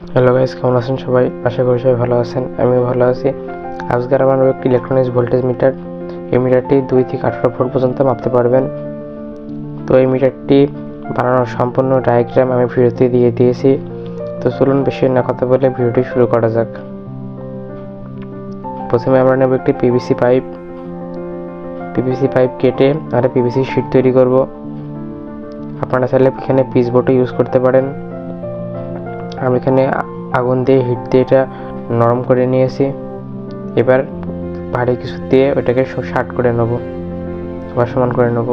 Hello guys, কেমন আছেন সবাই? আশা করি সবাই ভালো আছেন, আমিও ভালো আছি। আজকের আমার একটি ইলেকট্রনিক্স ভোল্টেজ মিটার এই মিটারটি দুই থেকে আঠারো ভোল্ট পর্যন্ত মাপতে পারবেন। তো এই মিটারটি বানানোর সম্পূর্ণ ডায়াগ্রাম আমি ভিডিওতে দিয়ে দিয়েছি। তো চলুন বেশি না কথা বলে ভিডিওটি শুরু করা যাক। প্রথমে আমরা নেব একটি পিভিসি পাইপ পিভিসি পাইপ কেটে আর পিভিসি শিট তৈরি করব। আপনারা চাইলে এখানে পিস বোর্ডও ইউজ করতে পারেন। আমি এখানে আগুন দিয়ে হিট দিয়ে এটা নরম করে নিয়েছি। এবার ভারী কিছু দিয়ে ওটাকে শার্ট করে নেব, বা সমান করে নেব।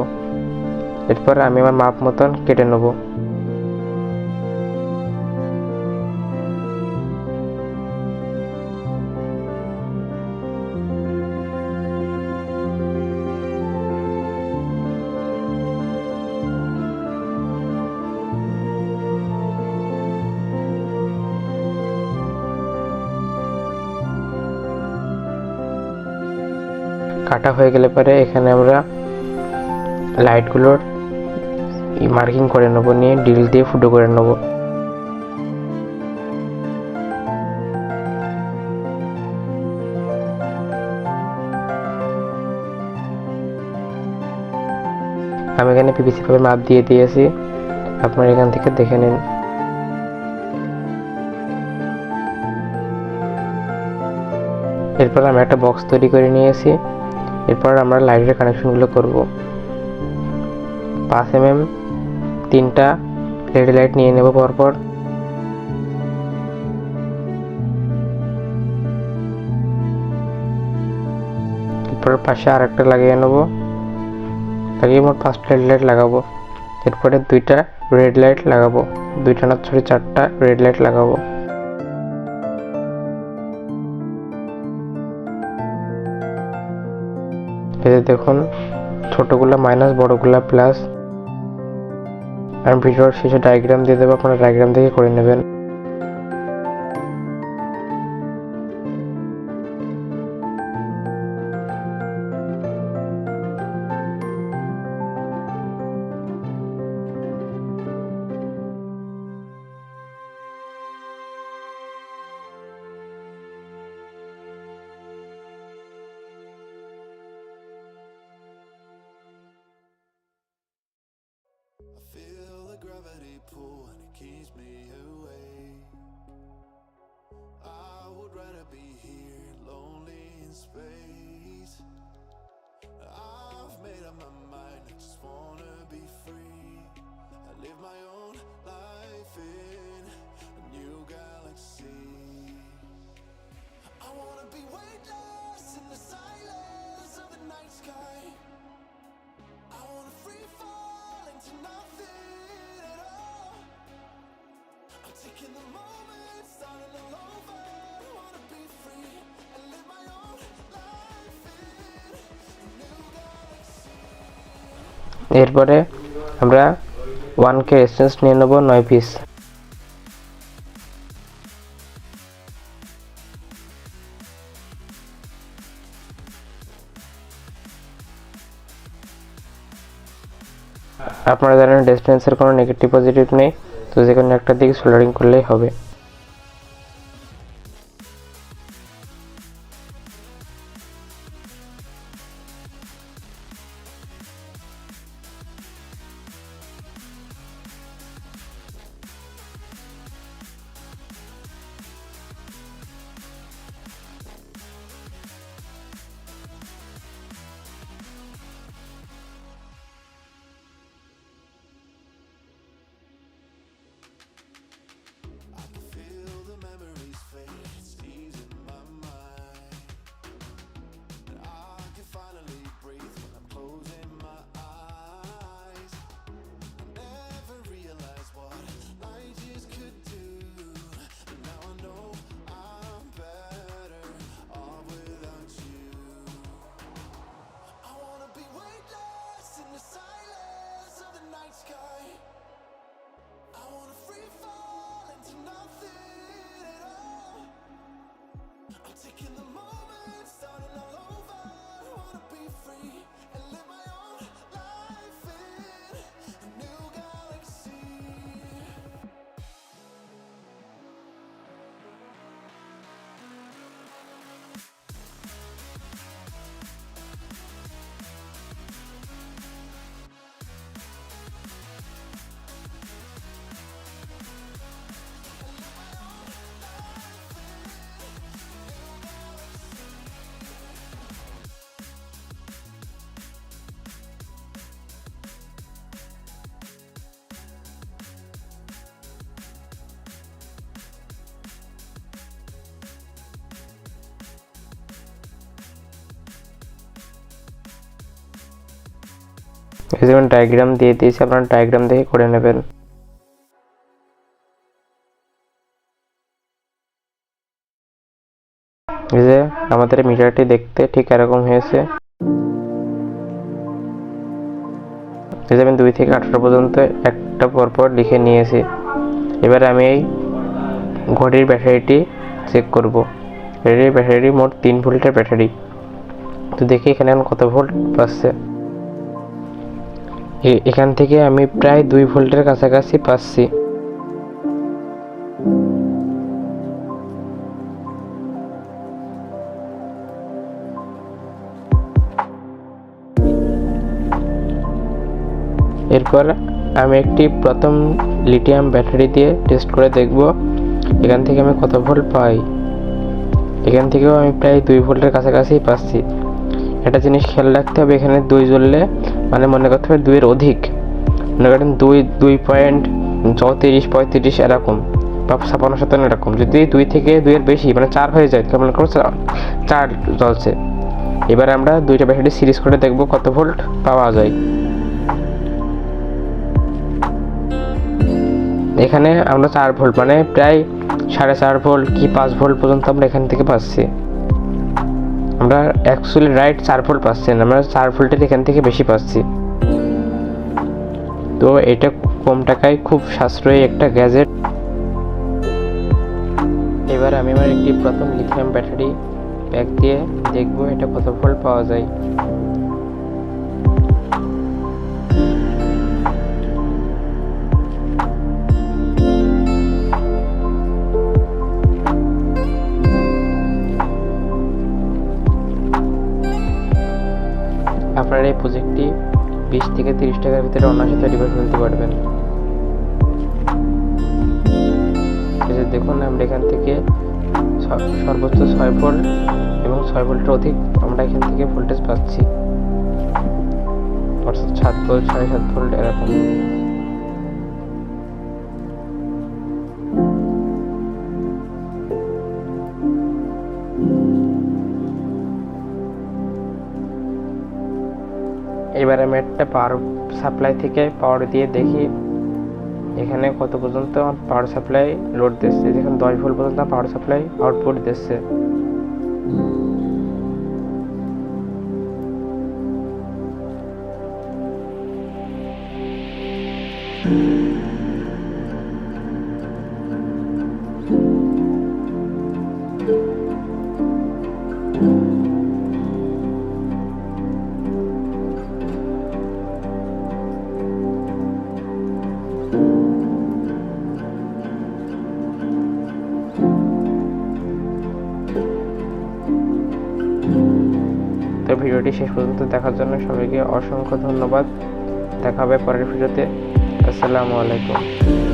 এরপর আমি আমার মাপ মতন কেটে নেব। কাটা হয়ে গেলে পরে এখানে আমরা লাইটগুলোর মার্কিং করে নেব, নিয়ে ডিল দিয়ে ফুটো করে নেব। আমি এখানে পিপিসি পাইপের মাপ দিয়ে দিয়েছি, আপনারা এখান থেকে দেখে নিন। এরপর আমি একটা বক্স তৈরি করে নিয়েছি। এরপর আমরা লাইটের কানেকশনগুলো করব। পাঁচ এম এম তিনটা রেড লাইট নিয়ে নেব পরপর। এরপর পাশে আর একটা লাগিয়ে নেব। লাগিয়ে মোট ফার্স্ট রেড লাইট লাগাবো। এরপরে দুইটা রেড লাইট লাগাবো। দুইটা না সরি চারটা রেড লাইট লাগাবো। যে দেখুন। ছোটোগুলো মাইনাস বড়গুলা প্লাস আমি ভিডিওর শেষে ডায়াগ্রাম দিয়ে দেবো, আপনারা ডায়াগ্রাম থেকে করে নেবেন। Space. I've made up my mind, I just wanna be free. I live my own life in a new galaxy. I wanna be weightless in the silence of the night sky. I wanna free fall into nothing at all. I'm taking the moment, starting all এরপরে আমরা one কে essence নিয়ে নেব, নয় piece আপনারা জানেন ডিস্টেন্সের কোনো negative positive নেই, তো যে কোনো একটা দিকে সোল্ডারিং করলেই হবে। যেমন ডায়াগ্রাম দিয়ে দিয়েছি, আপনারা ডায়াগ্রাম দেখে করে নেবেন। এই যে আমাদের মিটারটি দেখতে ঠিক এরকম হয়েছে। যে আমি দুই থেকে আঠারো পর্যন্ত একটা পরপর লিখে নিয়েছি। এবার আমি এই ঘড়ির ব্যাটারিটি চেক করব। ঘড়ির ব্যাটারি মোট তিন ভোল্টের ব্যাটারি। তো দেখি এখানে কত ভোল্ট পাচ্ছে এখান থেকে আমি প্রায় দুই ভোল্টের কাছাকাছি পাচ্ছি। এরপর আমি একটি প্রথম লিটিয়াম ব্যাটারি দিয়ে টেস্ট করে দেখব এখান থেকে আমি কত ভোল্ট পাই। এখান থেকেও আমি প্রায় দুই ভোল্টের কাছাকাছি পাচ্ছি। একটা জিনিস খেয়াল রাখতে হবে, এখানে দুই জ্বললে মানে মনে করতে হবে দুইয়ের অধিক। মনে করেন দুই দুই পয়েন্ট চৌত্রিশ, পঁয়ত্রিশ এরকম বা ছাপান্ন সাতান্ন এরকম। যদি দুই থেকে দুইয়ের বেশি মানে চার হয়ে যায়, তাহলে মনে করো চার জ্বলছে এবার আমরা দুইটা ব্যাটারি সিরিজ করে দেখব কত ভোল্ট পাওয়া যায়। এখানে আমরা চার ভোল্ট মানে প্রায় সাড়ে চার ভোল্ট কি পাঁচ ভোল্ট পর্যন্ত আমরা এখান থেকে পাচ্ছি। আমরা অ্যাকচুয়ালি রাইট চার ভোল্ট পাচ্ছি না, আমরা চার এখান থেকে বেশি পাচ্ছি। তো এটা কম টাকায় খুব সাশ্রয়ী একটা গ্যাজেট এবার আমি আমার একটি প্রথম লিথিয়াম ব্যাটারি প্যাক দিয়ে দেখব এটা কত ভোল্ট পাওয়া যায়। থেকে তিরিশ টাকার ভিতরে অনায়াসে তৈরি করে ফেলতে পারবেন। দেখুন, আমরা এখান থেকে সর্বোচ্চ ছয় ভোল্ট এবং ছয় ভোল্টের অধিক আমরা এখান থেকে ভোল্টেজ পাচ্ছি। অর্থাৎ সাত ভোল্ট, সাড়ে সাত ভোল্ট এরকম। এবার একটা পাওয়ার সাপ্লাই থেকে পাওয়ার দিয়ে দেখি। এখানে কত পর্যন্ত পাওয়ার সাপ্লাই লোড দিচ্ছে? যেখানে দশ ভোল্ট পর্যন্ত পাওয়ার সাপ্লাই আউটপুট দিচ্ছে। ভিডিওটি শেষ পর্যন্ত দেখার জন্য সবাইকে অসংখ্য ধন্যবাদ। দেখা হবে পরের ভিডিওতে। আসসালামু আলাইকুম।